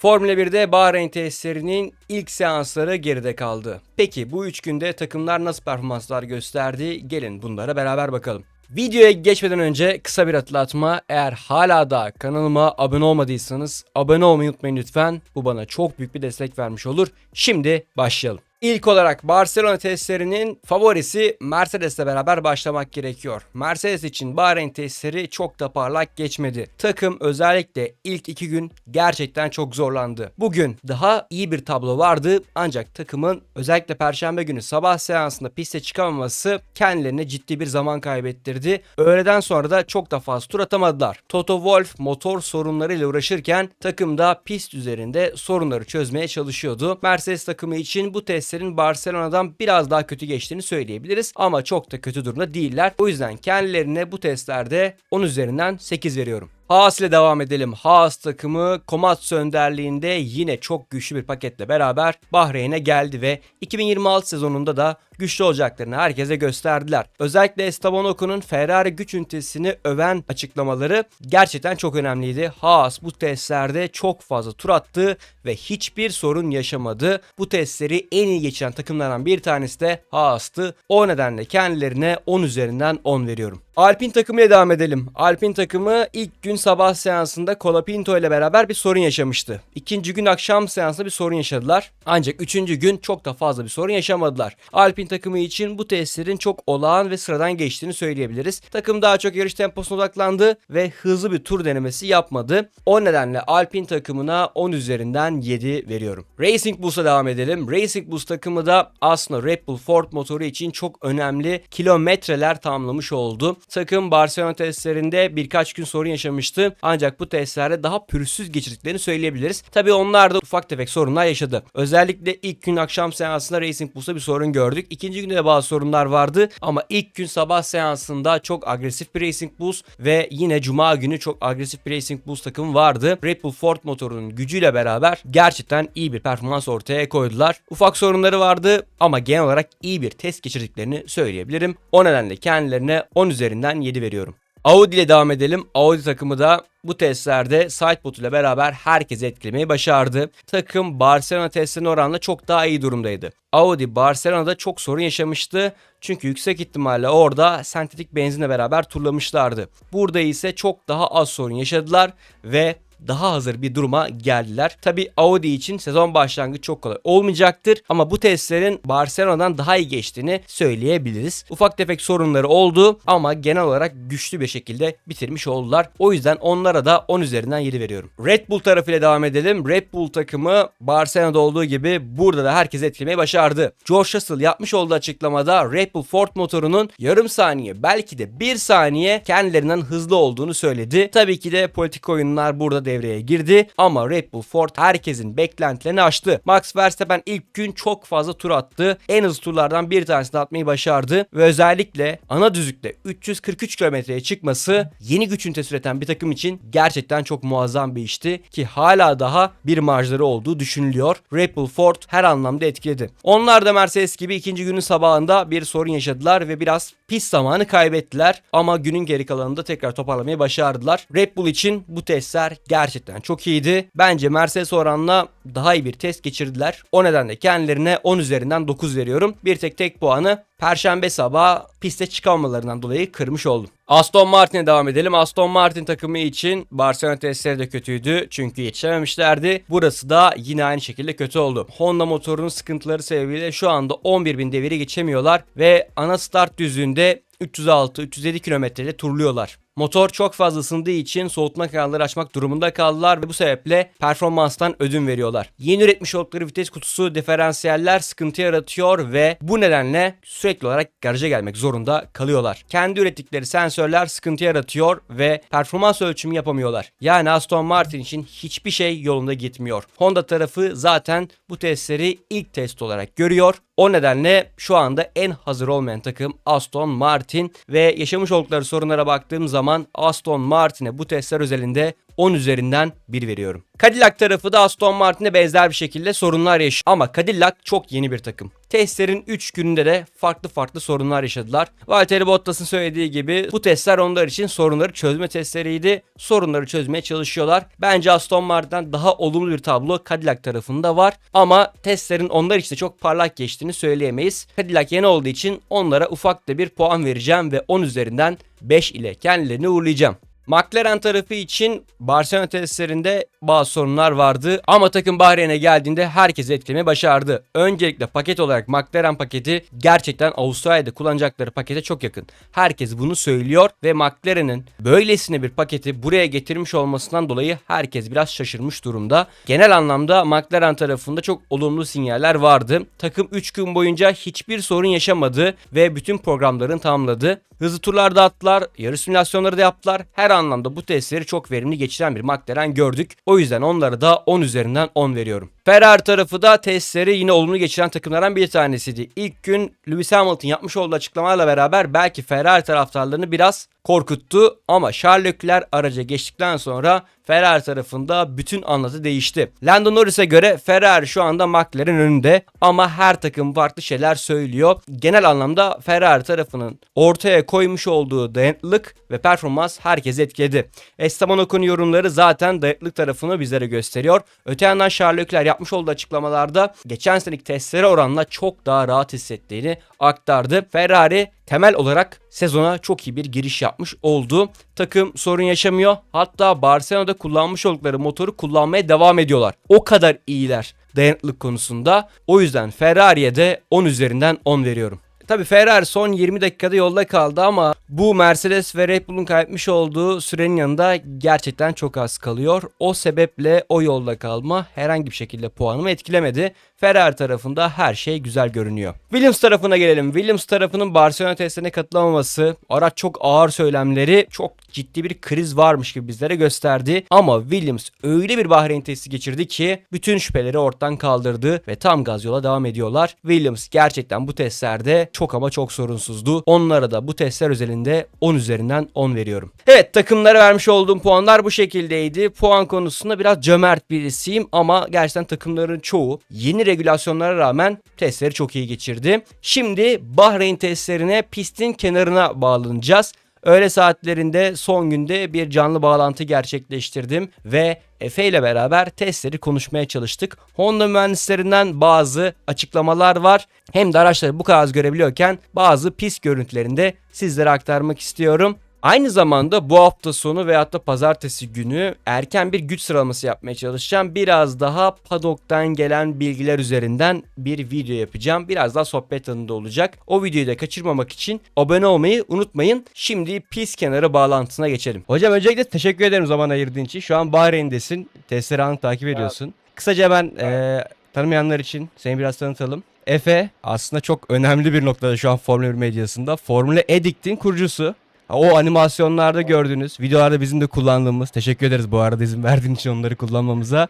Formula 1'de Bahreyn testlerinin ilk seansları geride kaldı. Peki bu 3 günde takımlar nasıl performanslar gösterdi? Gelin bunlara beraber bakalım. Videoya geçmeden önce kısa bir hatırlatma. Eğer hala da kanalıma abone olmadıysanız abone olmayı unutmayın lütfen. Bu bana çok büyük bir destek vermiş olur. Şimdi başlayalım. İlk olarak Barcelona testlerinin favorisi Mercedes'le beraber başlamak gerekiyor. Mercedes için Bahreyn testleri çok da parlak geçmedi. Takım özellikle ilk iki gün gerçekten çok zorlandı. Bugün daha iyi bir tablo vardı ancak takımın özellikle perşembe günü sabah seansında piste çıkamaması kendilerine ciddi bir zaman kaybettirdi. Öğleden sonra da çok da fazla tur atamadılar. Toto Wolff motor sorunlarıyla uğraşırken takım da pist üzerinde sorunları çözmeye çalışıyordu. Mercedes takımı için bu test testlerin Barcelona'dan biraz daha kötü geçtiğini söyleyebiliriz. Ama çok da kötü durumda değiller. O yüzden kendilerine bu testlerde 10 üzerinden 8 veriyorum. Haas ile devam edelim. Haas takımı Komatsu önderliğinde yine çok güçlü bir paketle beraber Bahreyn'e geldi ve 2026 sezonunda da güçlü olacaklarını herkese gösterdiler. Özellikle Esteban Ocon'un Ferrari güç ünitesini öven açıklamaları gerçekten çok önemliydi. Haas bu testlerde çok fazla tur attı ve hiçbir sorun yaşamadı. Bu testleri en iyi geçen takımlardan bir tanesi de Haas'tı. O nedenle kendilerine 10 üzerinden 10 veriyorum. Alpin takımıyla devam edelim. Alpin takımı ilk gün sabah seansında Colapinto ile beraber bir sorun yaşamıştı. İkinci gün akşam seansında bir sorun yaşadılar. Ancak üçüncü gün çok da fazla bir sorun yaşamadılar. Alpin takımı için bu testlerin çok olağan ve sıradan geçtiğini söyleyebiliriz. Takım daha çok yarış temposuna odaklandı ve hızlı bir tur denemesi yapmadı. O nedenle Alpin takımına 10 üzerinden 7 veriyorum. Racing Bulls'a devam edelim. Racing Bulls takımı da aslında Red Bull Ford motoru için çok önemli kilometreler tamamlamış oldu. Takım Barcelona testlerinde birkaç gün sorun yaşamıştı. Ancak bu testlerde daha pürüzsüz geçirdiklerini söyleyebiliriz. Tabii onlar da ufak tefek sorunlar yaşadı. Özellikle ilk gün akşam seansında Racing Bulls'ta bir sorun gördük. İkinci günde de bazı sorunlar vardı. Ama ilk gün sabah seansında çok agresif bir Racing Bulls ve yine cuma günü çok agresif bir Racing Bulls takım vardı. Red Bull Ford motorunun gücüyle beraber gerçekten iyi bir performans ortaya koydular. Ufak sorunları vardı ama genel olarak iyi bir test geçirdiklerini söyleyebilirim. O nedenle kendilerine 10 üzerinden 7 veriyorum. Audi ile devam edelim. Audi takımı da bu testlerde Sidebot ile beraber herkesi etkilemeyi başardı. Takım Barcelona testlerine oranla çok daha iyi durumdaydı. Audi Barcelona'da çok sorun yaşamıştı. Çünkü yüksek ihtimalle orada sentetik benzinle beraber turlamışlardı. Burada ise çok daha az sorun yaşadılar ve daha hazır bir duruma geldiler. Tabi Audi için sezon başlangıcı çok kolay olmayacaktır ama bu testlerin Barcelona'dan daha iyi geçtiğini söyleyebiliriz. Ufak tefek sorunları oldu ama genel olarak güçlü bir şekilde bitirmiş oldular. O yüzden onlara da 10 üzerinden 7 veriyorum. Red Bull tarafıyla devam edelim. Red Bull takımı Barcelona'da olduğu gibi burada da herkes etkilemeyi başardı. George Russell yapmış olduğu açıklamada Red Bull Ford motorunun yarım saniye belki de bir saniye kendilerinden hızlı olduğunu söyledi. Tabii ki de politik oyunlar burada devreye girdi ama Red Bull Ford herkesin beklentilerini aştı. Max Verstappen ilk gün çok fazla tur attı. En hızlı turlardan bir tanesini atmayı başardı ve özellikle ana düzlükte 343 kilometreye çıkması yeni güç ünitesi üreten bir takım için gerçekten çok muazzam bir işti ki hala daha bir marjları olduğu düşünülüyor. Red Bull Ford her anlamda etkiledi. Onlar da Mercedes gibi ikinci günün sabahında bir sorun yaşadılar ve biraz pist zamanı kaybettiler ama günün geri kalanında tekrar toparlamayı başardılar. Red Bull için bu testler gerçekten çok iyiydi. Bence Mercedes oranla daha iyi bir test geçirdiler. O nedenle kendilerine 10 üzerinden 9 veriyorum. Bir tek tek puanı Perşembe sabahı piste çıkamalarından dolayı kırmış oldum. Aston Martin'e devam edelim. Aston Martin takımı için Barcelona testleri de kötüydü çünkü yetişememişlerdi. Burası da yine aynı şekilde kötü oldu. Honda motorunun sıkıntıları sebebiyle şu anda 11.000 deviri geçemiyorlar ve ana start düzlüğünde 306-307 kilometreyle turluyorlar. Motor çok fazla ısındığı için soğutma kanalları açmak durumunda kaldılar ve bu sebeple performanstan ödün veriyorlar. Yeni üretmiş oldukları vites kutusu diferansiyeller sıkıntı yaratıyor ve bu nedenle sürekli olarak garaja gelmek zorunda kalıyorlar. Kendi ürettikleri sensörler sıkıntı yaratıyor ve performans ölçümü yapamıyorlar. Yani Aston Martin için hiçbir şey yolunda gitmiyor. Honda tarafı zaten bu testleri ilk test olarak görüyor. O nedenle şu anda en hazır olmayan takım Aston Martin ve yaşamış oldukları sorunlara baktığım zaman Aston Martin'e bu testler özelinde 10 üzerinden 1 veriyorum. Cadillac tarafı da Aston Martin'e benzer bir şekilde sorunlar yaşıyor. Ama Cadillac çok yeni bir takım. Testlerin 3 gününde de farklı farklı sorunlar yaşadılar. Valtteri Bottas'ın söylediği gibi bu testler onlar için sorunları çözme testleriydi. Sorunları çözmeye çalışıyorlar. Bence Aston Martin'den daha olumlu bir tablo Cadillac tarafında var. Ama testlerin onlar için de çok parlak geçtiğini söyleyemeyiz. Cadillac yeni olduğu için onlara ufak da bir puan vereceğim ve 10 üzerinden 5 ile kendilerini uğurlayacağım. McLaren tarafı için Barcelona testlerinde bazı sorunlar vardı ama takım Bahreyn'e geldiğinde herkesi etkilemeyi başardı. Öncelikle paket olarak McLaren paketi gerçekten Avustralya'da kullanacakları pakete çok yakın. Herkes bunu söylüyor ve McLaren'in böylesine bir paketi buraya getirmiş olmasından dolayı herkes biraz şaşırmış durumda. Genel anlamda McLaren tarafında çok olumlu sinyaller vardı. Takım 3 gün boyunca hiçbir sorun yaşamadı ve bütün programlarını tamamladı. Hızlı turlar da attılar, yarış simülasyonları da yaptılar. Her anlamda bu testleri çok verimli geçiren bir McLaren gördük. O yüzden onlara da 10 üzerinden 10 veriyorum. Ferrari tarafı da testleri yine olumlu geçiren takımlardan bir tanesiydi. İlk gün Lewis Hamilton yapmış olduğu açıklamalarla beraber belki Ferrari taraftarlarını biraz korkuttu ama Leclerc araca geçtikten sonra Ferrari tarafında bütün anlatı değişti. Lando Norris'e göre Ferrari şu anda McLaren önünde ama her takım farklı şeyler söylüyor. Genel anlamda Ferrari tarafının ortaya koymuş olduğu dayanıklılık ve performans herkesi etkiledi. Esteban Ocon'un yorumları zaten dayanıklılık tarafını bizlere gösteriyor. Öte yandan Leclerc yapmış olduğu açıklamalarda geçen seneki testlere oranla çok daha rahat hissettiğini aktardı. Ferrari temel olarak sezona çok iyi bir giriş yapmış oldu. Takım sorun yaşamıyor. Hatta Barcelona'da kullanmış oldukları motoru kullanmaya devam ediyorlar. O kadar iyiler dayanıklılık konusunda. O yüzden Ferrari'ye de 10 üzerinden 10 veriyorum. Tabi Ferrari son 20 dakikada yolda kaldı ama bu Mercedes ve Red Bull'un kaybetmiş olduğu sürenin yanında gerçekten çok az kalıyor. O sebeple o yolda kalma herhangi bir şekilde puanımı etkilemedi. Ferrari tarafında her şey güzel görünüyor. Williams tarafına gelelim. Williams tarafının Barcelona testine katılamaması, araç çok ağır söylemleri çok ciddi bir kriz varmış gibi bizlere gösterdi. Ama Williams öyle bir Bahreyn testi geçirdi ki bütün şüpheleri ortadan kaldırdı ve tam gaz yola devam ediyorlar. Williams gerçekten bu testlerde çok ama çok sorunsuzdu. Onlara da bu testler özelinde 10 üzerinden 10 veriyorum. Evet takımlara vermiş olduğum puanlar bu şekildeydi. Puan konusunda biraz cömert birisiyim ama gerçekten takımların çoğu yeni regülasyonlara rağmen testleri çok iyi geçirdi. Şimdi Bahreyn testlerine pistin kenarına bağlanacağız. Öğle saatlerinde son günde bir canlı bağlantı gerçekleştirdim ve Efe ile beraber testleri konuşmaya çalıştık. Honda mühendislerinden bazı açıklamalar var. Hem de araçları bu kadar az görebiliyorken bazı pist görüntülerinde sizlere aktarmak istiyorum. Aynı zamanda bu hafta sonu veyahut da pazartesi günü erken bir güç sıralaması yapmaya çalışacağım. Biraz daha padoktan gelen bilgiler üzerinden bir video yapacağım. Biraz daha sohbet tadında olacak. O videoyu da kaçırmamak için abone olmayı unutmayın. Şimdi pis kenarı bağlantısına geçelim. Hocam öncelikle teşekkür ederim zaman ayırdığın için. Şu an Bahreyn'desin. Testleri anı takip ediyorsun. Kısaca ben eee, tanımayanlar için seni biraz tanıtalım. Efe aslında çok önemli bir noktada şu an Formula 1 medyasında. Formula Addict'in kurucusu. O animasyonlarda gördüğünüz, videolarda bizim de kullandığımız, teşekkür ederiz bu arada izin verdiğin için onları kullanmamıza.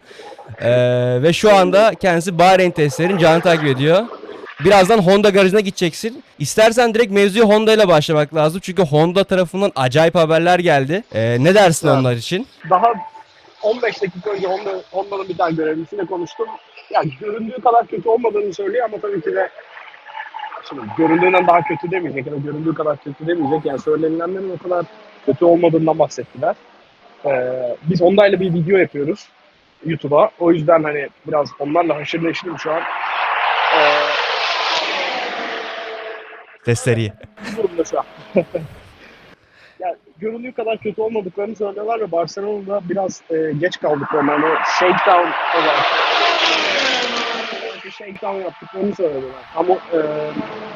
Ee, ve şu anda kendisi Bahreyn testlerin canlı takip ediyor. Birazdan Honda garajına gideceksin. İstersen direkt mevzuya Honda ile başlamak lazım. Çünkü Honda tarafından acayip haberler geldi. Ee, ne dersin Evet. onlar için? daha 15 dakika önce Honda, Honda'nın bir tane görevlisiyle konuştum. Yani göründüğü kadar kötü olmadığını söylüyor ama tabii ki de şimdi göründüğünden daha kötü demeyecek ya da göründüğü kadar kötü demeyecek. Yani söylenilenlerin o kadar kötü olmadığından bahsettiler. Ee, biz Honda'yla bir video yapıyoruz YouTube'a. O yüzden hani biraz onlarla haşır neşirim şu an. Ee, Testleri. bu durumda şu an. yani göründüğü kadar kötü olmadıklarını söylüyorlar ve Barcelona'da biraz e, geç kaldık onlarla. Shakedown olarak. Shakedown yaptıklarını söylüyorlar. Ama e,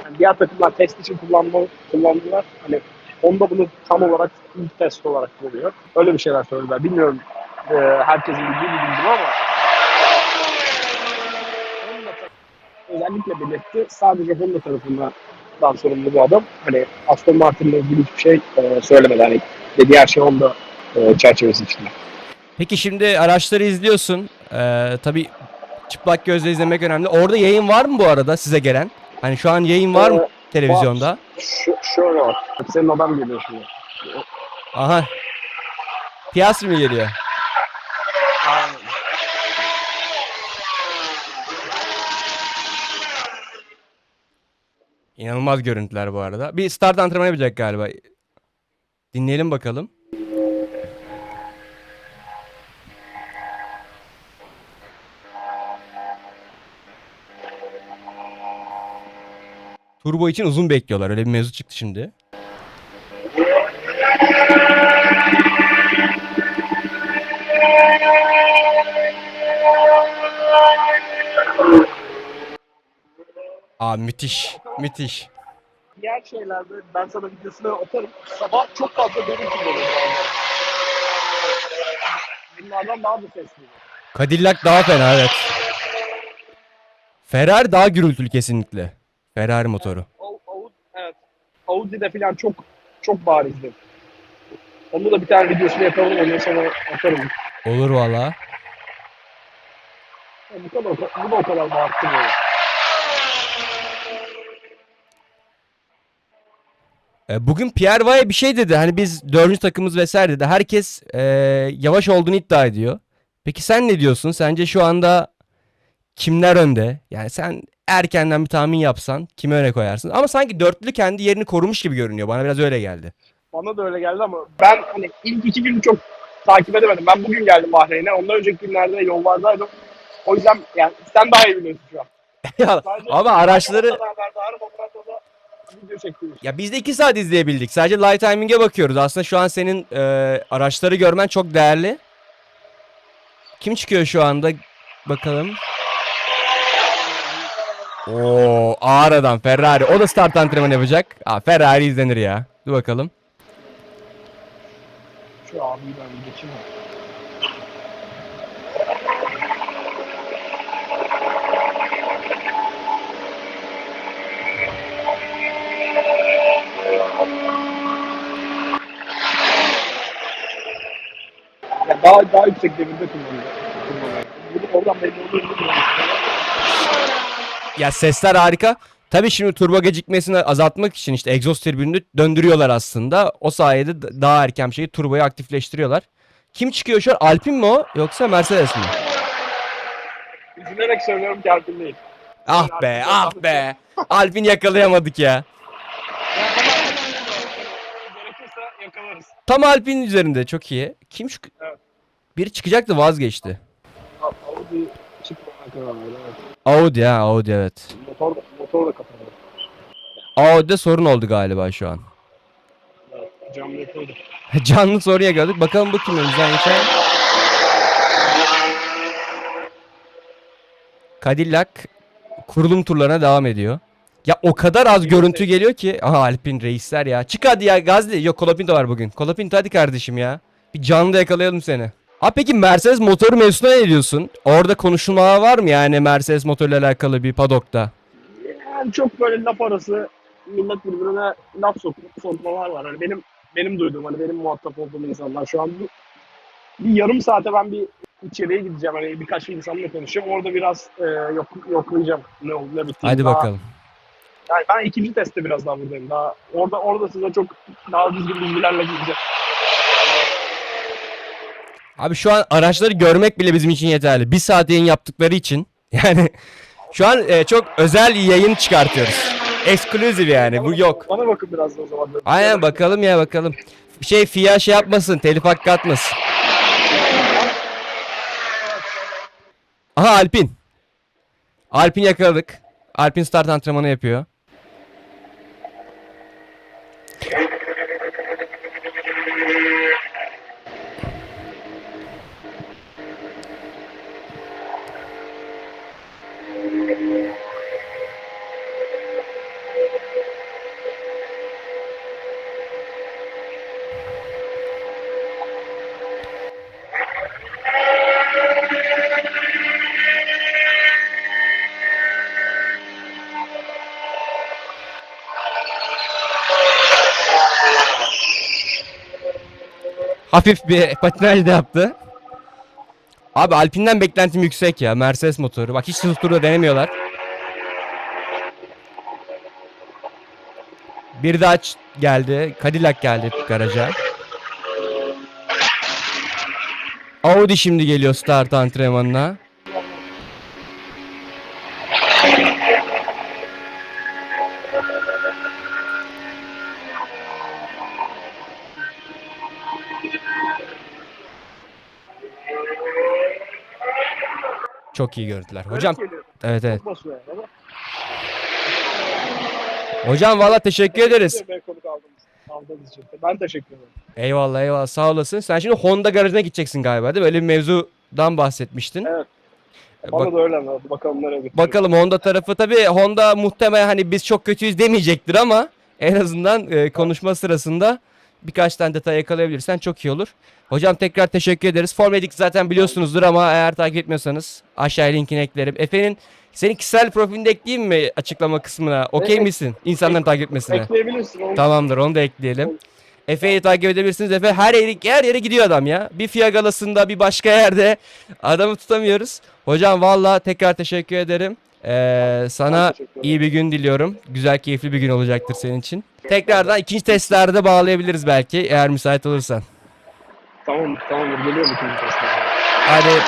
yani diğer takımlar test için kullanma, kullandılar. Hani Honda bunu tam olarak ilk test olarak görüyor. Öyle bir şeyler söylediler. Bilmiyorum e, herkesin bildiği bir bilgi ama özellikle belirtti. Sadece Honda tarafından dan sorumlu bu adam. Hani Aston Martin'le ilgili hiçbir şey e, söylemedi. Hani dediği her şey Honda e, çerçevesi içinde. Peki şimdi araçları izliyorsun. Ee, tabii çıplak gözle izlemek önemli. Orada yayın var mı bu arada size gelen? Hani şu an yayın var mı Ee, televizyonda? Şu, şöyle var. Senin adam geliyor şimdi. Aha. Piyas mı geliyor? İnanılmaz görüntüler bu arada. Bir start antrenmanı yapacak galiba. Dinleyelim bakalım. Turbo için uzun bekliyorlar. Öyle bir mevzu çıktı şimdi. Aa müthiş. Müthiş. Diğer şeylerde ben sana videosunu atarım. Sabah çok fazla görüntü geliyor. Bunlardan daha da sesli. Cadillac daha fena evet. Ferrari daha gürültülü kesinlikle. Ferrari motoru. Evet. Audi'de falan çok çok barizdi. Onu da bir tane videosunu yapalım ondan sonra atarım. Olur valla. Ya Bu kadar bu da o kadar da arttı böyle. E, Bugün Pierre Valle bir şey dedi. Hani biz dördüncü takımız vesaire dedi. Herkes e, yavaş olduğunu iddia ediyor. Peki sen ne diyorsun? Sence şu anda kimler önde? Yani sen erkenden bir tahmin yapsan kimi öne koyarsın? Ama sanki dörtlü kendi yerini korumuş gibi görünüyor. Bana biraz öyle geldi. Bana da öyle geldi ama ben hani ilk iki günü çok takip edemedim. Ben bugün geldim Bahreyn'e. Ondan önceki günlerde yollardaydım. O yüzden yani sen daha iyi biliyorsun şu an. Ya, Sadece ama araçları haberdarım, da video. Ya biz de 2 saat izleyebildik. Sadece light timing'e bakıyoruz. Aslında şu an senin e, araçları görmen çok değerli. Kim çıkıyor şu anda? Bakalım. Oo, ağır adam Ferrari. O da start antrenmanı yapacak. Aa, Ferrari izlenir ya. Dur bakalım. Şu abiyi ben bir geçeyim. Daha daha yüksek devirde kullanıyor. oradan belli olur mu? bilmiyorum. Ya sesler harika. Tabii şimdi turbo gecikmesini azaltmak için işte egzoz türbününü döndürüyorlar aslında. O sayede daha erken şeyi turboyu aktifleştiriyorlar. Kim çıkıyor şu an? Alpine mi o yoksa Mercedes mi? Üzülerek söylüyorum ki Alpin değil. Ah be, ah be. Alpin yakalayamadık ya. Gerekirse yakalarız. Tam Alpin üzerinde çok iyi. Kim şu... Evet. Biri çıkacaktı vazgeçti. Audi çıkmana karar verdi. Audi ha Audi evet. Motor, motor da kapalı. Audi'de sorun oldu galiba şu an. Cam yapıldı. Canlı sorun yakaladık. Bakalım bu kim önümüzden geçen. Cadillac kurulum turlarına devam ediyor. Ya o kadar az görüntü geliyor ki. Aha Alpin reisler ya. Çık hadi ya Gazli. Yok Kolapinto var bugün. Kolapinto hadi kardeşim ya. Bir canlı yakalayalım seni. Ha peki Mercedes motoru mevzusuna ne diyorsun? Orada konuşulmalar var mı yani Mercedes motoruyla alakalı bir padokta? Yani çok böyle laf arası millet birbirine laf sok sokmalar var. Hani benim benim duyduğum hani benim muhatap olduğum insanlar şu an bu bir yarım saate ben bir içeriye gideceğim. Hani birkaç insanla konuşacağım. Orada biraz e, yok, yoklayacağım ne oldu ne bitti. Hadi Daha- bakalım. Yani ben ikinci testte biraz daha buradayım. Daha orada orada size çok daha düzgün bilgilerle gideceğim. Abi şu an araçları görmek bile bizim için yeterli. Bir saat yayın yaptıkları için. Yani şu an e, çok özel yayın çıkartıyoruz. Exclusive yani bu yok. Bana bakın biraz da o zaman. Aynen bakalım ya bakalım. Şey FIA şey yapmasın telif hakkı atmasın. Aha Alpin. Alpin yakaladık. Alpin start antrenmanı yapıyor. Hafif bir patinaj da yaptı. Abi Alpine'den beklentim yüksek ya. Mercedes motoru. Bak hiç turda denemiyorlar. Bir ç- geldi. Cadillac geldi garaja. Audi şimdi geliyor start antrenmanına. Çok iyi görüntüler. Hocam evet evet. Hocam valla teşekkür ederiz. Ben teşekkür ederim. Eyvallah eyvallah sağ olasın. Sen şimdi Honda garajına gideceksin galiba değil mi? Öyle bir mevzudan bahsetmiştin. Evet. Bak- Bana da öyle anlattı. Bakalım nereye götürecek. Bakalım Honda tarafı tabii Honda muhtemelen hani biz çok kötüyüz demeyecektir ama en azından e, konuşma sırasında birkaç tane detay yakalayabilirsen çok iyi olur. Hocam tekrar teşekkür ederiz. Formedik zaten biliyorsunuzdur ama eğer takip etmiyorsanız aşağıya linkini eklerim. Efe'nin senin kişisel profilini de ekleyeyim mi açıklama kısmına? Okey misin? İnsanların takip etmesine. Ekleyebilirsin. Onu. Tamamdır onu da ekleyelim. Efe'yi takip edebilirsiniz. Efe her yere, her yere gidiyor adam ya. Bir FIA galasında bir başka yerde adamı tutamıyoruz. Hocam valla tekrar teşekkür ederim. Ee, sana iyi bir gün diliyorum. Güzel keyifli bir gün olacaktır senin için. Tekrardan ikinci testlerde bağlayabiliriz belki eğer müsait olursan. Tamam, tamamdır. Geliyorum ikinci testine. Hadi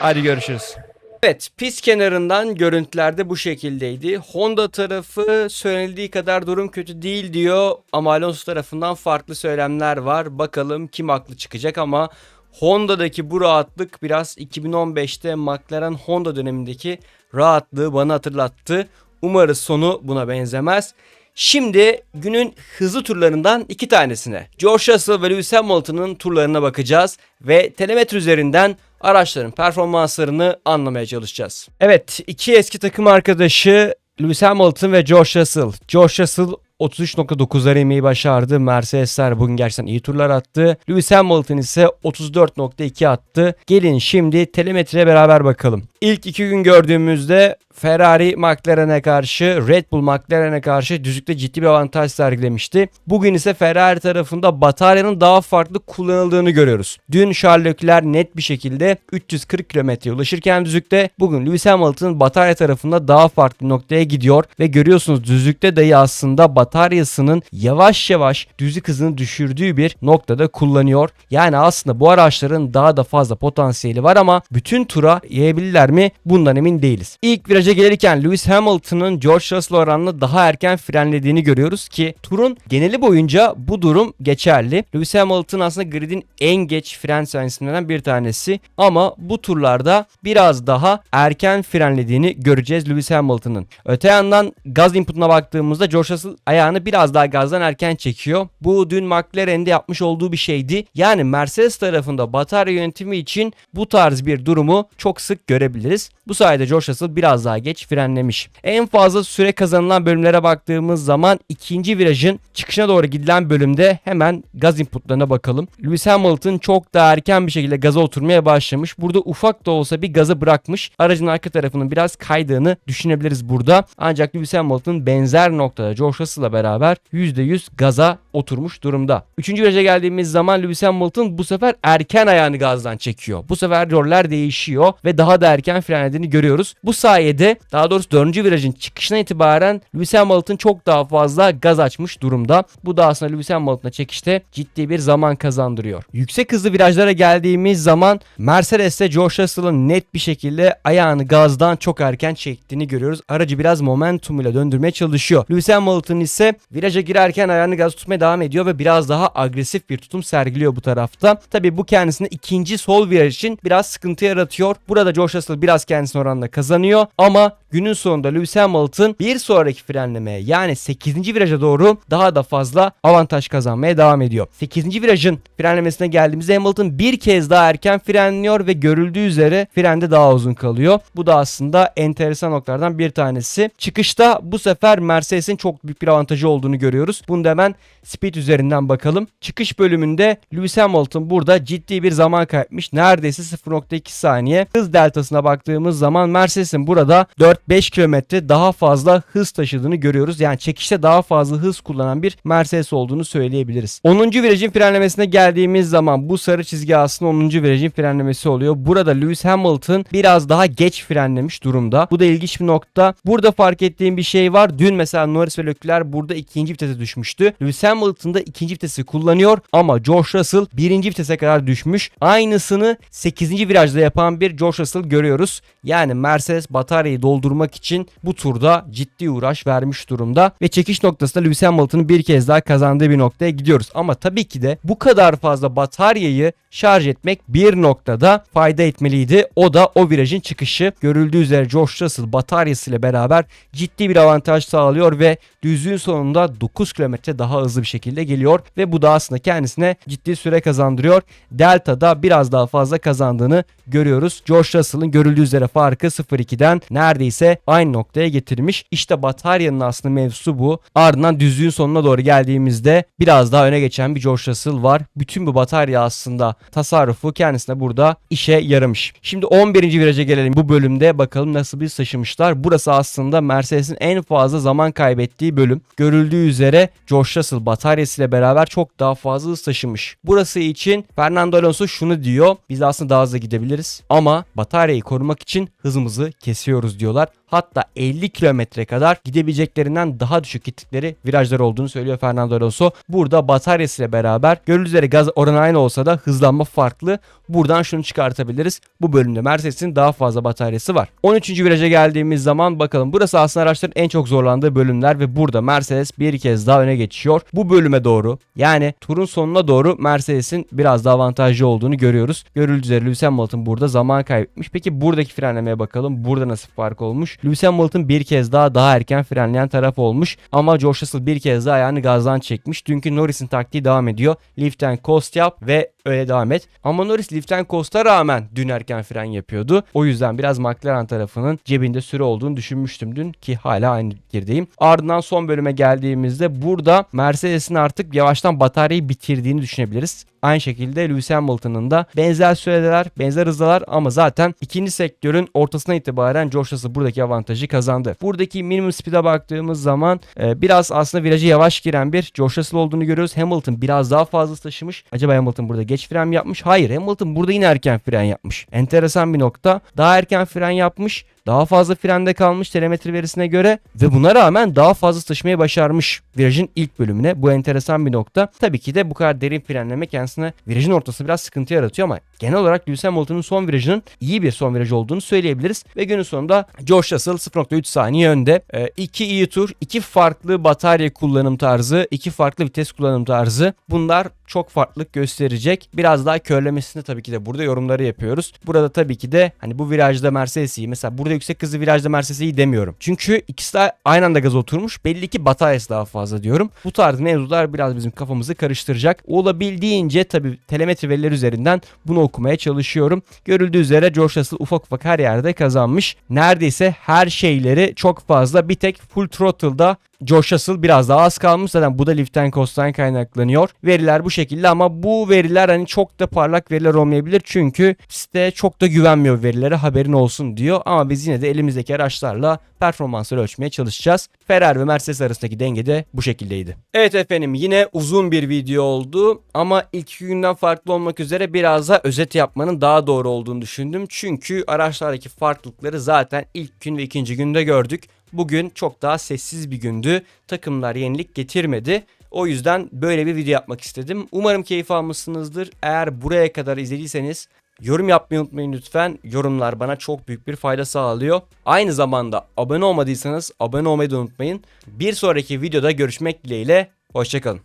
hadi görüşürüz. Evet pist kenarından görüntülerde bu şekildeydi. Honda tarafı söylenildiği kadar durum kötü değil diyor ama Alonso tarafından farklı söylemler var. Bakalım kim haklı çıkacak ama Honda'daki bu rahatlık biraz 2015'te McLaren Honda dönemindeki rahatlığı bana hatırlattı. Umarız sonu buna benzemez. Şimdi günün hızlı turlarından iki tanesine. George Russell ve Lewis Hamilton'ın turlarına bakacağız ve telemetre üzerinden araçların performanslarını anlamaya çalışacağız. Evet, iki eski takım arkadaşı Lewis Hamilton ve George Russell. George Russell 33.9'lara inmeyi başardı. Mercedesler bugün gerçekten iyi turlar attı. Lewis Hamilton ise 34.2 attı. Gelin şimdi telemetreye beraber bakalım. İlk iki gün gördüğümüzde Ferrari McLaren'e karşı, Red Bull McLaren'e karşı düzlükte ciddi bir avantaj sergilemişti. Bugün ise Ferrari tarafında bataryanın daha farklı kullanıldığını görüyoruz. Dün Charles Leclerc net bir şekilde 340 kilometreye ulaşırken düzlükte bugün Lewis Hamilton batarya tarafında daha farklı noktaya gidiyor ve görüyorsunuz düzlükte dahi aslında bataryasının yavaş yavaş düzlük hızını düşürdüğü bir noktada kullanıyor. Yani aslında bu araçların daha da fazla potansiyeli var ama bütün tura yayabilirler mi? Bundan emin değiliz. İlk viraja gelirken Lewis Hamilton'ın George Russell oranla daha erken frenlediğini görüyoruz ki turun geneli boyunca bu durum geçerli. Lewis Hamilton aslında gridin en geç fren seansinden bir tanesi ama bu turlarda biraz daha erken frenlediğini göreceğiz Lewis Hamilton'ın. Öte yandan gaz inputuna baktığımızda George Russell ayağını biraz daha gazdan erken çekiyor. Bu dün McLaren'de yapmış olduğu bir şeydi. Yani Mercedes tarafında batarya yönetimi için bu tarz bir durumu çok sık görebiliriz. Bu sayede George Russell biraz daha geç frenlemiş. En fazla süre kazanılan bölümlere baktığımız zaman ikinci virajın çıkışına doğru gidilen bölümde hemen gaz inputlarına bakalım. Lewis Hamilton çok daha erken bir şekilde gaza oturmaya başlamış. Burada ufak da olsa bir gazı bırakmış. Aracın arka tarafının biraz kaydığını düşünebiliriz burada. Ancak Lewis Hamilton benzer noktada George Russell'la beraber %100 gaza oturmuş durumda. Üçüncü viraja geldiğimiz zaman Lewis Hamilton bu sefer erken ayağını gazdan çekiyor. Bu sefer roller değişiyor ve daha da erken frenlediğini görüyoruz. Bu sayede daha doğrusu dördüncü virajın çıkışına itibaren Lewis Hamilton çok daha fazla gaz açmış durumda. Bu da aslında Lewis Hamilton'a çekişte ciddi bir zaman kazandırıyor. Yüksek hızlı virajlara geldiğimiz zaman Mercedes'te George Russell'ın net bir şekilde ayağını gazdan çok erken çektiğini görüyoruz. Aracı biraz momentumuyla döndürmeye çalışıyor. Lewis Hamilton ise viraja girerken ayağını gaz tutmaya devam ediyor ve biraz daha agresif bir tutum sergiliyor bu tarafta. Tabi bu kendisine ikinci sol viraj için biraz sıkıntı yaratıyor. Burada George Russell biraz kendisine oranla kazanıyor ama günün sonunda Lewis Hamilton bir sonraki frenlemeye yani 8. viraja doğru daha da fazla avantaj kazanmaya devam ediyor. 8. virajın frenlemesine geldiğimizde Hamilton bir kez daha erken frenliyor ve görüldüğü üzere frende daha uzun kalıyor. Bu da aslında enteresan noktalardan bir tanesi. Çıkışta bu sefer Mercedes'in çok büyük bir avantajı olduğunu görüyoruz. Bunu da hemen speed üzerinden bakalım. Çıkış bölümünde Lewis Hamilton burada ciddi bir zaman kaybetmiş. Neredeyse 0.2 saniye. Hız deltasına baktığımız zaman Mercedes'in burada da 4-5 kilometre daha fazla hız taşıdığını görüyoruz. Yani çekişte daha fazla hız kullanan bir Mercedes olduğunu söyleyebiliriz. 10. virajın frenlemesine geldiğimiz zaman bu sarı çizgi aslında 10. virajın frenlemesi oluyor. Burada Lewis Hamilton biraz daha geç frenlemiş durumda. Bu da ilginç bir nokta. Burada fark ettiğim bir şey var. Dün mesela Norris ve Leclerc burada ikinci vitese düşmüştü. Lewis Hamilton da ikinci vitesi kullanıyor ama George Russell birinci vitese kadar düşmüş. Aynısını 8. virajda yapan bir George Russell görüyoruz. Yani Mercedes bataryayı doldurmak için bu turda ciddi uğraş vermiş durumda ve çekiş noktasında Lewis Hamilton'ın bir kez daha kazandığı bir noktaya gidiyoruz. Ama tabii ki de bu kadar fazla bataryayı şarj etmek bir noktada fayda etmeliydi. O da o virajın çıkışı. Görüldüğü üzere George Russell bataryasıyla beraber ciddi bir avantaj sağlıyor ve düzlüğün sonunda 9 km daha hızlı bir şekilde geliyor ve bu da aslında kendisine ciddi süre kazandırıyor. Delta'da biraz daha fazla kazandığını görüyoruz. George Russell'ın görüldüğü üzere farkı 0-2'den neredeyse aynı noktaya getirmiş. İşte bataryanın aslında mevzusu bu. Ardından düzlüğün sonuna doğru geldiğimizde biraz daha öne geçen bir George Russell var. Bütün bu batarya aslında tasarrufu kendisine burada işe yaramış. Şimdi 11. viraja gelelim bu bölümde bakalım nasıl bir taşımışlar. Burası aslında Mercedes'in en fazla zaman kaybettiği bölüm. Görüldüğü üzere George Russell bataryasıyla beraber çok daha fazla hız taşımış. Burası için Fernando Alonso şunu diyor. Biz aslında daha hızlı gidebiliriz ama bataryayı korumak için hızımızı kesiyoruz diyorlar. Hatta 50 kilometre kadar gidebileceklerinden daha düşük gittikleri virajlar olduğunu söylüyor Fernando Alonso. Burada bataryasıyla beraber görüldüğü üzere gaz oranı aynı olsa da hızlanma farklı. Buradan şunu çıkartabiliriz. Bu bölümde Mercedes'in daha fazla bataryası var. 13. viraja geldiğimiz zaman bakalım. Burası aslında araçların en çok zorlandığı bölümler ve burada Mercedes bir kez daha öne geçiyor. Bu bölüme doğru yani turun sonuna doğru Mercedes'in biraz daha avantajlı olduğunu görüyoruz. Görüldüğü üzere Lewis Hamilton burada zaman kaybetmiş. Peki buradaki frenlemeye bakalım. Burada nasıl fark olmuş? Lewis Hamilton bir kez daha daha erken frenleyen taraf olmuş. Ama George Russell bir kez daha ayağını gazdan çekmiş. Dünkü Norris'in taktiği devam ediyor. Lift and coast yap ve öyle devam et. Ama Norris Lift and coast'a rağmen dün erken fren yapıyordu. O yüzden biraz McLaren tarafının cebinde süre olduğunu düşünmüştüm dün ki hala aynı fikirdeyim. Ardından son bölüme geldiğimizde burada Mercedes'in artık yavaştan bataryayı bitirdiğini düşünebiliriz. Aynı şekilde Lewis Hamilton'ın da benzer süredeler, benzer hızdalar ama zaten ikinci sektörün ortasına itibaren George Russell buradaki avantajı kazandı. Buradaki minimum speed'e baktığımız zaman e, biraz aslında virajı yavaş giren bir George Russell olduğunu görüyoruz. Hamilton biraz daha fazla taşımış. Acaba Hamilton burada geç fren yapmış? Hayır Hamilton burada yine erken fren yapmış. Enteresan bir nokta. Daha erken fren yapmış. Daha fazla frende kalmış telemetri verisine göre ve buna rağmen daha fazla taşımayı başarmış virajın ilk bölümüne. Bu enteresan bir nokta. Tabii ki de bu kadar derin frenleme kendisine virajın ortası biraz sıkıntı yaratıyor ama genel olarak Lewis Hamilton'ın son virajının iyi bir son viraj olduğunu söyleyebiliriz. Ve günün sonunda George Russell 0.3 saniye önde. 2 iyi tur, 2 farklı batarya kullanım tarzı, 2 farklı vites kullanım tarzı. Bunlar çok farklılık gösterecek. Biraz daha körlemesini tabii ki de burada yorumları yapıyoruz. Burada tabii ki de hani bu virajda Mercedes iyi. Mesela burada yüksek hızlı virajda Mercedes iyi demiyorum. Çünkü ikisi de aynı anda gaz oturmuş. Belli ki bataryası daha fazla diyorum. Bu tarz mevzular biraz bizim kafamızı karıştıracak. Olabildiğince tabii telemetri verileri üzerinden bunu okumaya çalışıyorum. Görüldüğü üzere George Russell ufak ufak her yerde kazanmış. Neredeyse her şeyleri çok fazla. Bir tek full throttle'da George Russell biraz daha az kalmış zaten bu da Lift and Coast'tan kaynaklanıyor. Veriler bu şekilde ama bu veriler hani çok da parlak veriler olmayabilir çünkü site çok da güvenmiyor verilere haberin olsun diyor ama biz yine de elimizdeki araçlarla performansları ölçmeye çalışacağız. Ferrari ve Mercedes arasındaki denge de bu şekildeydi. Evet efendim yine uzun bir video oldu ama ilk günden farklı olmak üzere biraz da özet yapmanın daha doğru olduğunu düşündüm. Çünkü araçlardaki farklılıkları zaten ilk gün ve ikinci günde gördük. Bugün çok daha sessiz bir gündü. Takımlar yenilik getirmedi. O yüzden böyle bir video yapmak istedim. Umarım keyif almışsınızdır. Eğer buraya kadar izlediyseniz yorum yapmayı unutmayın lütfen. Yorumlar bana çok büyük bir fayda sağlıyor. Aynı zamanda abone olmadıysanız abone olmayı da unutmayın. Bir sonraki videoda görüşmek dileğiyle. Hoşçakalın.